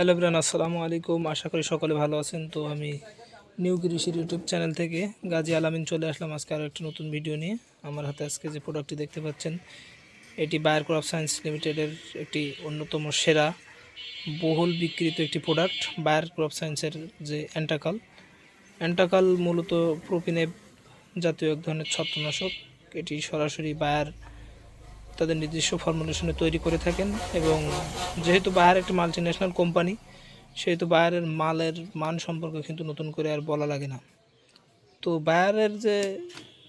Hello bran আসসালামু আলাইকুম। আশা করি সকলে ভালো আছেন। তো আমি নিউ কৃষির ইউটিউব চ্যানেল থেকে গাজী আলামিন চলে আসলাম আজকে আরও একটি নতুন ভিডিও নিয়ে। আমার হাতে আজকে যে প্রোডাক্টটি দেখতে পাচ্ছেন, এটি বায়ার ক্রপ সায়েন্স লিমিটেডের একটি অন্যতম সেরা, বহুল বিক্রিত একটি প্রোডাক্ট বায়ার ক্রপ সায়েন্সের যে অ্যান্টাকাল অ্যান্টাকাল মূলত প্রোপিনে জাতীয় এক ধরনের ছত্রনাশক। এটি সরাসরি বায়ার তাদের নিজস্ব ফর্মুলেশনে তৈরি করে থাকেন এবং যেহেতু বায়ার একটি মাল্টি ন্যাশনাল কোম্পানি সেহেতু বায়ারের মালের মান সম্পর্কে কিন্তু নতুন করে আর বলা লাগে না। তো বায়ারের যে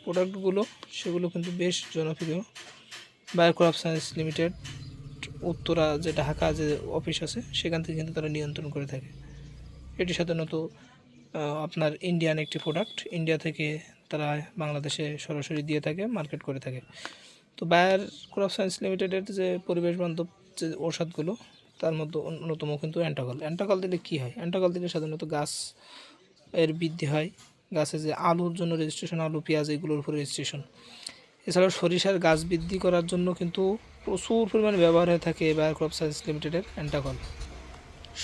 প্রোডাক্টগুলো সেগুলো কিন্তু বেশ জনপ্রিয়। Bayer crop science limited Uttara যে ঢাকা যে অফিস আছে, সেখান থেকে কিন্তু তারা নিয়ন্ত্রণ করে থাকে। এটি সাধারণত আপনার ইন্ডিয়ান একটি প্রোডাক্ট ইন্ডিয়া থেকে তারা বাংলাদেশে সরাসরি দিয়ে থাকে মার্কেট করে থাকে। তো বায়ার ক্রপ সায়েন্স লিমিটেডের যে পরিবেশ বান্ধব যে ঔষধগুলো, তার মধ্যে অন্যতম কিন্তু অ্যান্টাকল অ্যান্টাকল দিলে কী হয়? অ্যান্টাকল দিলে সাধারণত গাছ এর বৃদ্ধি হয়। গাছে যে আলুর জন্য রেজিস্ট্রেশন আলু, পেঁয়াজ এগুলোর উপর রেজিস্ট্রেশন এছাড়াও সরিষার গাছ বৃদ্ধি করার জন্য কিন্তু প্রচুর পরিমাণে ব্যবহার হয়ে থাকে বায়ার ক্রপ সায়েন্স লিমিটেডের অ্যান্টাকল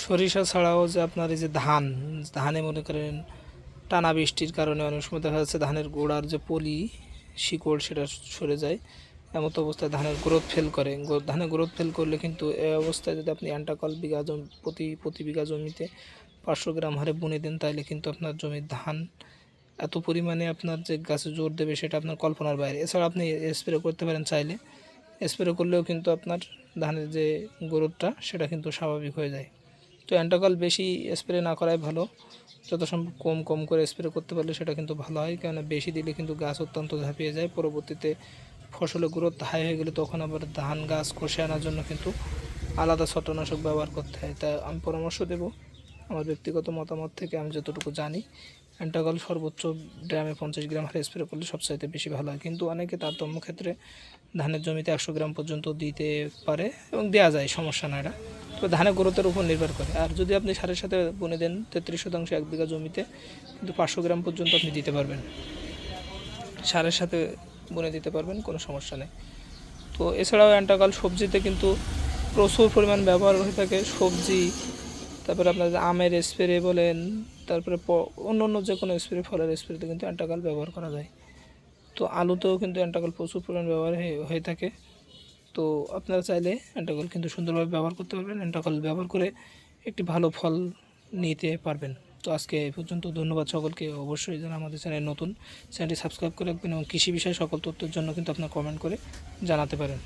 সরিষা ছাড়াও যে আপনার এই যে ধান, ধানে মনে করেন টানা বৃষ্টির কারণে অনেক সময় দেখা যাচ্ছে ধানের গোড়ার যে পলি শিকড় সেটা সরে যায়। এমত অবস্থায় ধানের গ্রোথ ফেল করে। ধানের গ্রোথ ফেল করলে কিন্তু এই অবস্থায় যদি আপনি অ্যান্টাকল বিঘা জমি প্রতি প্রতি বিঘা জমিতে পাঁচশো গ্রাম হারে বুনে দেন, তাহলে কিন্তু আপনার জমির ধান এত পরিমাণে আপনার যে গাছে জোর দেবে, সেটা আপনার কল্পনার বাইরে। এছাড়া আপনি স্প্রে করতে পারেন চাইলে। স্প্রে করলেও কিন্তু আপনার ধানের যে গ্রোথটা সেটা কিন্তু স্বাভাবিক হয়ে যায়। তো অ্যান্টাকল বেশি স্প্রে না করাই ভালো। যত সম্ভব কম কম করে স্প্রে করতে পারলে সেটা কিন্তু ভালো হয়। কেননা বেশি দিলে কিন্তু গাছ অত্যন্ত ঝাঁপিয়ে যায়। পরবর্তীতে ফসলের গ্রোথ হাই হয়ে গেলে তখন আবার ধান, গাছ কষে আনার জন্য কিন্তু আলাদা ছত্রনাশক ব্যবহার করতে হয়। তা আমি পরামর্শ দেব আমার ব্যক্তিগত মতামত থেকে, আমি যতটুকু জানি। অ্যান্টাগল সর্বোচ্চ গ্রামে পঞ্চাশ গ্রাম হারে স্প্রে করলে সবচাইতে বেশি ভালো হয়। কিন্তু অনেকে তারতম্য ক্ষেত্রে ধানের জমিতে একশো গ্রাম পর্যন্ত দিতে পারে এবং দেওয়া যায়, সমস্যা না এটা। তবে ধানের গ্রোথের উপর নির্ভর করে। আর যদি আপনি সারের সাথে বনে দেন, তেত্রিশ শতাংশ এক বিঘা জমিতে কিন্তু পাঁচশো গ্রাম পর্যন্ত আপনি দিতে পারবেন। সারের সাথে বুনে দিতে পারবেন, কোনো সমস্যা নেই। তো এছাড়াও অ্যান্টাকাল সবজিতে কিন্তু প্রচুর পরিমাণ ব্যবহার হয়ে থাকে, সবজি, তারপরে আপনার আমের স্প্রে বলেন, তারপরে অন্য অন্য যে কোনো স্প্রে, ফলের স্প্রেতে কিন্তু অ্যান্টাকাল ব্যবহার করা যায়। তো আলুতেও কিন্তু অ্যান্টাকাল প্রচুর পরিমাণ ব্যবহার হয়ে থাকে। তো আপনারা চাইলে অ্যান্টাকল কিন্তু সুন্দরভাবে ব্যবহার করতে পারবেন, অ্যান্টাকল ব্যবহার করে একটি ভালো ফল নিতে পারবেন। তো আজকে এই পর্যন্ত ধন্যবাদ সকলকে। অবশ্যই যারা আমাদের চ্যানেল নতুন, চ্যানেলটি সাবস্ক্রাইব করে রাখবেন এবং কৃষি বিষয়ে সকল তথ্যের জন্য কিন্তু আপনার কমেন্ট করে জানাতে পারেন।